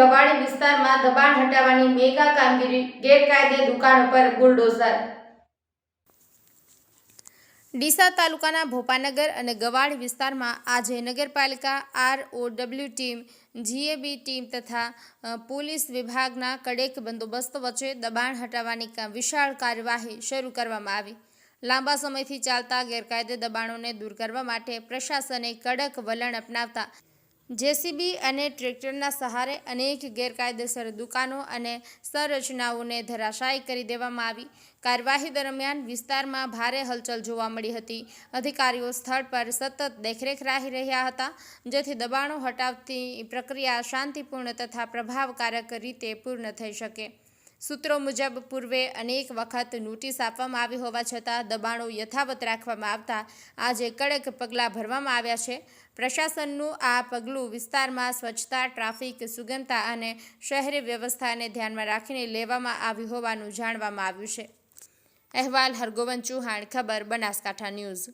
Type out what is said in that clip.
ગવાડી વિસ્તારમાં દબાણ હટાવવાની મેગા કામગીરી, ગેરકાયદે દુકાનો પર બુલડોઝર. ડીસા તાલુકાના ભોપાનગર અને ગવાડ વિસ્તારમાં આજે નગરપાલિકા આરઓડબ્લ્યુ ટીમ, જીએબી ટીમ તથા પોલીસ વિભાગના કડેક બંદોબસ્ત વચ્ચે દબાણ હટાવવાની વિશાળ કાર્યવાહી શરૂ કરવામાં આવી. લાંબા સમયથી ચાલતા ગેરકાયદે દબાણોને દૂર કરવા માટે પ્રશાસને કડક વલણ અપનાવતા જેસીબી અને ટ્રેક્ટરના સહારે અનેક ગેરકાયદેસર દુકાનો અને સંરચનાઓને ધરાશાયી કરી દેવામાં આવી. કાર્યવાહી દરમિયાન વિસ્તારમાં ભારે હલચલ જોવા મળી હતી. અધિકારીઓ સ્થળ પર સતત દેખરેખ રાખી રહ્યા હતા, જેથી દબાણો હટાવતી પ્રક્રિયા શાંતિપૂર્ણ તથા પ્રભાવકારક રીતે પૂર્ણ થઈ શકે. સૂત્રો મુજબ પૂર્વે અનેક વખત નોટિસ આપવામાં આવી હોવા છતાં દબાણો યથાવત રાખવામાં આવતા આજે કડક પગલાં ભરવામાં આવ્યા છે. પ્રશાસનનું આ પગલું વિસ્તારમાં સ્વચ્છતા, ટ્રાફિક, સુગમતા અને શહેરી વ્યવસ્થાને ધ્યાનમાં રાખીને લેવામાં આવ્યું હોવાનું જાણવામાં આવ્યું છે. અહેવાલ હરગોવન ચૌહાણ, ખબર, બનાસકાંઠા ન્યૂઝ.